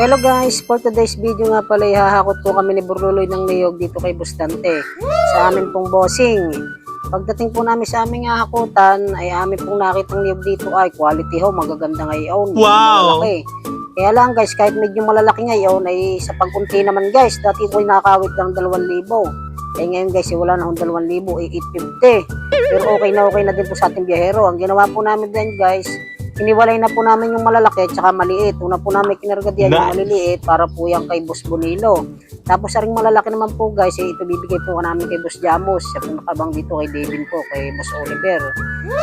Hello guys, for today's video nga pala ihahakot po kami ni Burluloy ng niyog dito kay Bustante sa amin pong bossing. Pagdating po namin sa aming hahakutan ay amin pong nakitang niyog dito ay quality ho, magaganda ngayon. Wow! malalaki. Kaya lang guys, kahit medyo malalaki ngayon ay sa pagkunti naman guys, dati ko nakakawit lang 2,000. Eh ngayon guys, eh, wala na akong 2,000, eh 850. Pero okay na okay na din po sa ating biyahero. Ang ginawa po namin din guys, iniwalay na po namin yung malalaki at saka maliit. Una po namin kinarga diyan yung maliliit para po yan kay Boss Bonilo. Tapos sa ring malalaki naman po guys, eh, ito bibigay po namin kay Boss Jamos. Siya po nakabang dito kay David po, kay Boss Oliver.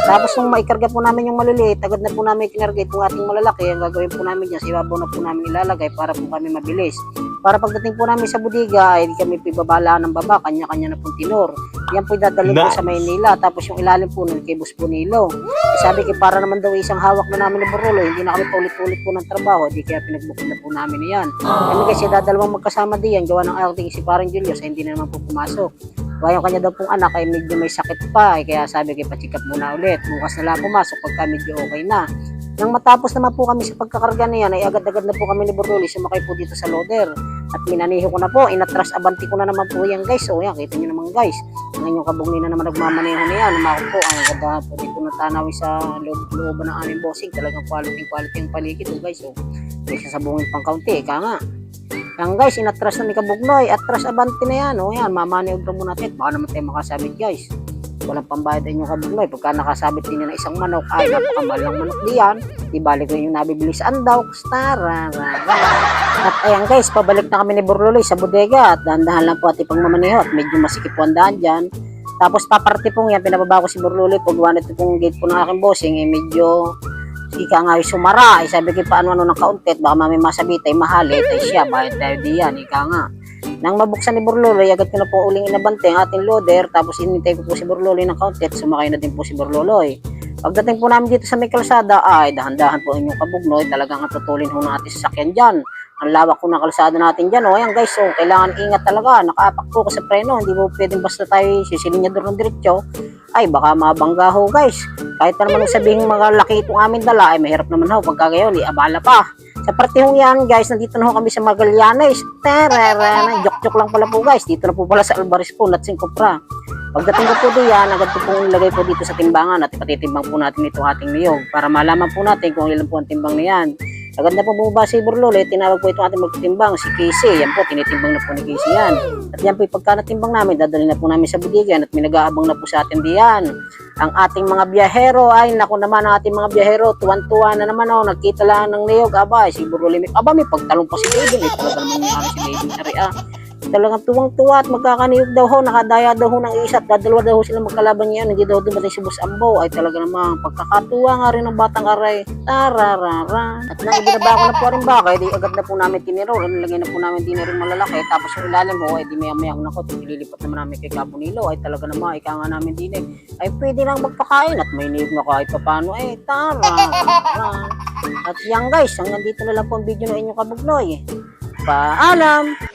Tapos nung maikarga po namin yung maliliit, agad na po namin kinarga itong ating malalaki. Ang gagawin po namin dyan, sa ibabaw na po namin ilalagay para po kami mabilis. Para pagdating po namin sa budiga, ay di kami pibabala ng baba, kanya-kanya na pong tinor. Yan po dadalhin po Nice. sa Maynila. Tapos yung ilalim po nun kay Boss Bonilo. Eh, sabi ko, para naman daw isang hawak na namin ng Barolo, hindi na kami paulit-ulit po ng trabaho, di kaya pinagbook na po namin yan. Kami kasi dadalawang magkasama diyan, gawa ng acting si parang Julius, ay hindi na naman po pumasok. Kaya yung kanya daw pong anak ay medyo may sakit pa, eh, kaya sabi pacheck up muna ulit. Bukas na lang pumasok pagka medyo okay na. Nang matapos naman po kami sa pagkakarga na yan, ay agad-agad na po kami ni Borroli sumakay po dito sa loader. At minaniho ko na po, inatras abanti ko na naman po yan guys. O yan, kita nyo naman guys. Ngayon yung kabungli na naman nagmamaneho na yan. Umakot po, ang ganda po dito na tanawi sa loob, looban ng aming bossing. Talagang quality quality ang paligid o guys. O, may sasabungin pang kaunti, ika nga. Yan guys, inatras na ni Kabugnoy. Atras abanti na yan. O yan, mamaneho muna natin. Baka naman tayo makasabit guys walang pambayad din yung kabugnoy. Pagka nakasabit din na isang manok, ay napakamahal ng manok diyan. Di balik na yung nabibili sa. Stara. At ayan guys, pabalik na kami ni Burluloy sa bodega. At dahan-dahan lang po at ipang mamaniho. At medyo masikip po ang daan dyan. Tapos paparte pong yan, pinababa ko si Burluloy. Pag ito pong gate po ng aking bossing, eh medyo ika nga sumara. Eh, sabi ko paano-ano ng kaunti at baka mami masabit ay mahalit. Ay siya, bayad tayo diyan. Ika nga. Nang mabuksan ni Burloloy, agad ko na po uling inabante ating loader, tapos inintay ko po si Burloloy ng kaunti at sumakay na din po si Burloloy. Pagdating po namin dito sa may kalsada, ay dahan-dahan po inyong kabugnoy, talagang atutulin ho natin sa sakyan dyan. Ang lawak ko ng kalsada natin dyan, o ayan guys, so, kailangan ingat talaga, nakaapak po ko sa preno, hindi mo pwedeng basta tayo sisilinyador ng diretsyo, ay baka mabangga ho guys. Kahit pa naman sabihin mga laki itong aming dala, ay mahirap naman ho, pagka gayon, di abala pa. Sa partihong yan guys, nandito na ho kami sa Magallanes. Tererena, joke-joke lang pala po guys. Dito na po pala sa Alvarez po, Latsing Copra. Pagdating ko po diyan, agad po pong ilagay po dito sa timbangan at ipatitimbang po natin ito ating niyog para malaman po natin kung ilan po ang timbang na Agad na po bumaba si Burlole, tinawag po itong ating magtitimbang, si Casey. Yan po, tinitimbang na po ni Casey yan. At yan po, pagka natimbang namin, dadali na po namin sa budigan at may nag-aabang na po sa atin diyan. Ang ating mga biyahero, ay naku naman ang ating mga biyahero, tuwan-tuwa na naman oh, nagkita lang ng niyog, aba, si Burlole, may, aba, may pagtalong pa si David, eh, talaga naman yung ano si rin, ah. Talagang tuwang-tuwa at magkakaniyog daw ho, nakadaya daw ho ng isa at dadalawa daw ho sila magkalaban niyan, hindi daw dumating si Boss Ambo, ay talaga namang pagkakatuwa nga rin ng batang aray, tararara. At nang ibinaba ko na po rin baka, di agad na po namin tiniro, nilagay na po namin yung malalaki, tapos yung ilalim ho, ay di maya-maya ko na ko, ililipat naman namin kay Cabonilo, ay talaga naman, ika nga namin dinig, ay pwede lang magpakain at may niyog na kahit pa paano, ay tararara. At yan guys, hanggang dito na lang po ang video ng inyong kabugnoy. Paalam!